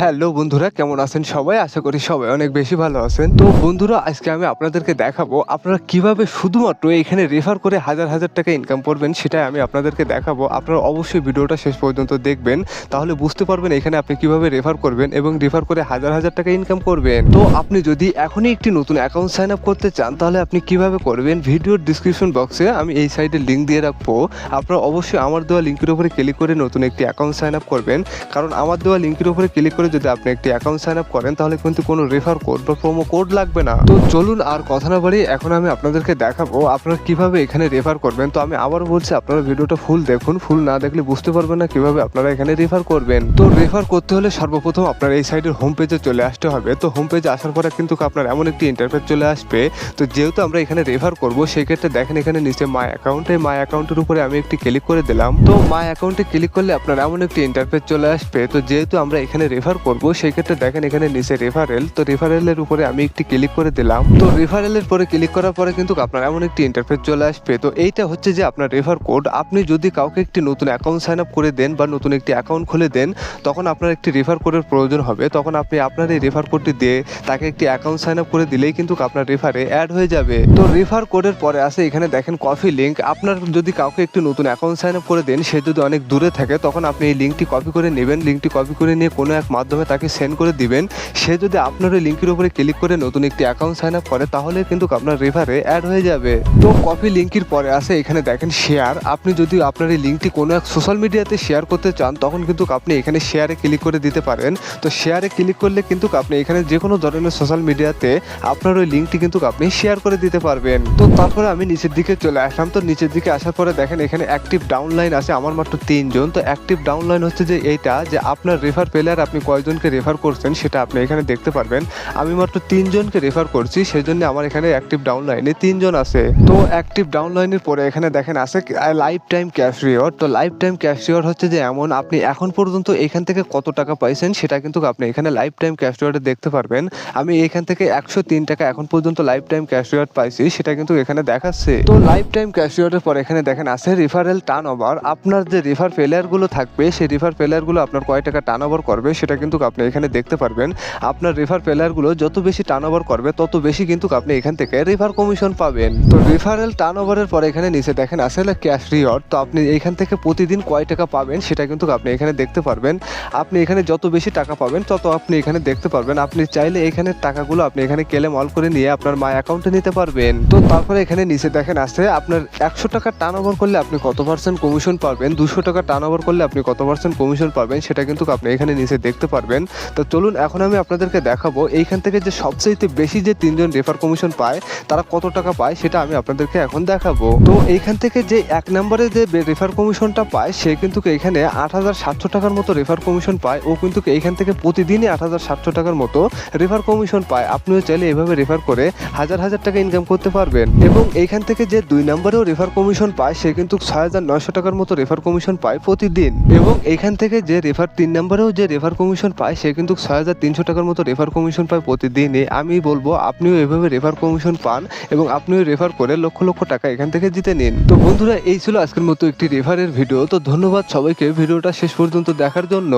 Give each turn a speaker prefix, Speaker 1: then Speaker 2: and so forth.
Speaker 1: Hello বন্ধুরা, কেমন আছেন সবাই? আশা করি সবাই অনেক বেশি ভালো আছেন। তো বন্ধুরা, আজকে আমি আপনাদেরকে দেখাবো আপনারা কীভাবে শুধুমাত্র এখানে রেফার করে হাজার হাজার টাকা ইনকাম করবেন, সেটাই আমি আপনাদেরকে দেখাবো। আপনারা অবশ্যই ভিডিওটা শেষ পর্যন্ত দেখবেন, তাহলে বুঝতে পারবেন এখানে আপনি কীভাবে রেফার করবেন এবং রেফার করে হাজার হাজার টাকা ইনকাম করবেন। তো আপনি যদি এখনই একটি নতুন অ্যাকাউন্ট সাইন আপ করতে চান, তাহলে আপনি কীভাবে করবেন? ভিডিওর ডিসক্রিপশন বক্সে আমি এই সাইডে লিঙ্ক দিয়ে রাখব। আপনারা অবশ্যই আমার দেওয়া লিঙ্কের উপরে ক্লিক করে নতুন একটি অ্যাকাউন্ট সাইন আপ করবেন। কারণ আমার দেওয়া লিঙ্কের উপরে ক্লিক করে যদি আপনি একটি অ্যাকাউন্ট সাইন আপ করেন, তাহলে কিন্তু কোনো রেফার কোড বা প্রোমো কোড লাগবে না। তো চলুন আর কথা না বাড়ি এখন আমি আপনাদেরকে দেখাবো আপনারা কীভাবে এখানে রেফার করবেন। তো আমি আবার বলছি, আপনারা ভিডিওটা ফুল দেখুন। ফুল না দেখলে বুঝতে পারবেন না কীভাবে আপনারা এখানে রেফার করবেন। তো রেফার করতে হলে সর্বপ্রথম আপনার এই সাইডের হোম পেজে চলে আসতে হবে। তো হোম পেজে আসার পরে কিন্তু আপনার এমন একটি ইন্টারফেস চলে আসবে। তো যেহেতু আমরা এখানে রেফার করব সেই ক্ষেত্রে দেখেন এখানে নিচে মাই অ্যাকাউন্টে মাই অ্যাকাউন্টের উপরে আমি একটি ক্লিক করে দিলাম। তো মাই অ্যাকাউন্টে ক্লিক করলে আপনার এমন একটি ইন্টারফেস চলে আসবে। তো যেহেতু আমরা এখানে রেফার করব, সেই ক্ষেত্রে দেখেন এখানে নিচে রেফারেল তো রেফারেলের উপরে আমি একটি ক্লিক করে দিলাম। তো রেফারেলের পরে ক্লিক করার পরে কিন্তু আপনার এমন একটি ইন্টারফেস চলে আসবে। তো এইটা হচ্ছে যে আপনার রেফার কোড আপনি যদি কাউকে একটি নতুন অ্যাকাউন্ট সাইন আপ করে দেন বা নতুন একটি অ্যাকাউন্ট খুলে দেন, তখন আপনার একটি রেফার কোডের প্রয়োজন হবে। তখন আপনি আপনার এই রেফার কোডটি দিয়ে তাকে একটি অ্যাকাউন্ট সাইন আপ করে দিলেই কিন্তু আপনার রেফারে অ্যাড হয়ে যাবে। তো রেফার কোডের পরে আছে এখানে দেখেন কপি লিঙ্ক আপনার যদি কাউকে একটি নতুন অ্যাকাউন্ট সাইন আপ করে দেন, সে যদি অনেক দূরে থাকে, তখন আপনি এই লিঙ্কটি কপি করে নেবেন। লিঙ্কটি কপি করে নিয়ে কোনো এক মাধ্যমে তাকে সেন্ড করে দিবেন। সে যদি আপনার ওই লিঙ্কের উপরে ক্লিক করে নতুন একটি অ্যাকাউন্ট সাইন আপ করে, তাহলে কিন্তু আপনার রেফারে অ্যাড হয়ে যাবে। তো কপি লিঙ্কের পরে আসে এখানে দেখেন শেয়ার আপনি যদি আপনার এই লিঙ্কটি কোনো এক সোশ্যাল মিডিয়াতে শেয়ার করতে চান, তখন কিন্তু আপনি এখানে শেয়ারে ক্লিক করে দিতে পারেন। তো শেয়ারে ক্লিক করলে কিন্তু আপনি এখানে যে কোনো ধরনের সোশ্যাল মিডিয়াতে আপনার ওই লিঙ্কটি কিন্তু আপনি শেয়ার করে দিতে পারবেন। তো তারপরে আমি নিচের দিকে চলে আসলাম। তো নিচের দিকে আসার পরে দেখেন এখানে অ্যাক্টিভ ডাউনলাইন আছে, আমার মাত্র তিনজন। তো অ্যাক্টিভ ডাউনলাইন হচ্ছে যে এইটা, যে আপনার রেফার প্লেয়ার আপনি কয়জনকে রেফার করছেন, সেটা আপনি এখানে দেখতে পারবেন। আমি মাত্র তিনজনকে রেফার করছি সেই জন্য আমার এখানে অ্যাক্টিভ ডাউনলাইনে তিনজন আছে। তো অ্যাক্টিভ ডাউনলাইনের পরে এখানে দেখেন আছে লাইফ টাইম ক্যাশ রিওয়ার্ড তো লাইফ টাইম ক্যাশ রিওয়ার্ড হচ্ছে যে এমন, আপনি এখন পর্যন্ত এখান থেকে কত টাকা পাইছেন, সেটা কিন্তু আপনি এখানে লাইফ টাইম ক্যাশ রিওয়ার্ডে দেখতে পারবেন। আমি এখান থেকে একশো তিন টাকা এখন পর্যন্ত লাইফ টাইম ক্যাশ রিওয়ার্ড পাইছি, সেটা কিন্তু এখানে দেখাচ্ছে। তো লাইফ টাইম ক্যাশ রিওয়ার্ডের পর এখানে দেখেন আছে রিফারেল টার্ন ওভার আপনার যে রিফারগুলো থাকবে, সেই রিফারগুলো আপনার কয় টাকা টার্ন ওভার করবে, সেটা কিন্তু আপনি এখানে দেখতে পারবেন, আপনার রিফারগুলো যত বেশি টার্ন করবে, তত বেশি কিন্তু আপনি এখান থেকে রিফার কমিশন পাবেন। তো রিফারেল টার্ন ওভারের পরে এখানে নিচে দেখেন আসলে ক্যাশ রিওয়ার্ড তো আপনি এখান থেকে প্রতিদিন কয় টাকা পাবেন সেটা কিন্তু আপনি এখানে দেখতে পারবেন। আপনি এখানে যত বেশি টাকা পাবেন, তত আপনি এখানে দেখতে পারবেন। আপনি চাইলে এখানে টাকাগুলো আপনি এখানে কেলে মল করে নিয়ে আপনার মাই অ্যাকাউন্টে নিতে পারবেন। তো তারপরে এখানে নিচে দেখেন আছে আপনার একশো টাকা টার্ন ওভার করলে আপনি কত পার্সেন্ট কমিশন পাবেন, দুশো টাকা টার্ন ওভার করলে আপনি কত পার্সেন্ট কমিশন পাবেন, সেটা কিন্তু আপনি এখানে নিচে দেখতে পারবেন। তো চলুন এখন আমি আপনাদেরকে দেখাবো এইখান থেকে যে সবচেয়ে বেশি যে তিনজন রেফার কমিশন পায়, তারা কত টাকা পায় সেটা আমি আপনাদেরকে এখন দেখাবো। তো এইখান থেকে যে এক নম্বরে যে রেফার কমিশনটা পায়, সে কিন্তু এখানে আট হাজার সাতশো টাকার মতো রেফার কমিশন পায়। ও কিন্তু এইখান থেকে প্রতিদিনই আট হাজার সাতশো টাকার মতো রেফার কমিশন পায়। আপনিও চাইলে এভাবে রেফার করে হাজার হাজার টাকা ইনকাম করতে পারবেন। এবং এইখান থেকে যে দুই নম্বরেও রেফার কমিশন পায়, সে কিন্তু ছয় হাজার নয়শো টাকার মতো রেফার কমিশন পায় প্রতিদিন। এবং এইখান থেকে যে রেফার তিন নম্বরেও যে রেফার কমিশন পায়, সে কিন্তু ছয় হাজার তিনশো টাকার মতো রেফার কমিশন পায় প্রতিদিনই। আমি বলব, আপনিও এভাবে রেফার কমিশন পান এবং আপনিও রেফার করে লক্ষ লক্ষ টাকা এখান থেকে জিতে নিন। তো বন্ধুরা, এই ছিল আজকের মতো একটি রেফারের ভিডিও তো ধন্যবাদ সবাইকে ভিডিওটা শেষ পর্যন্ত দেখার জন্য।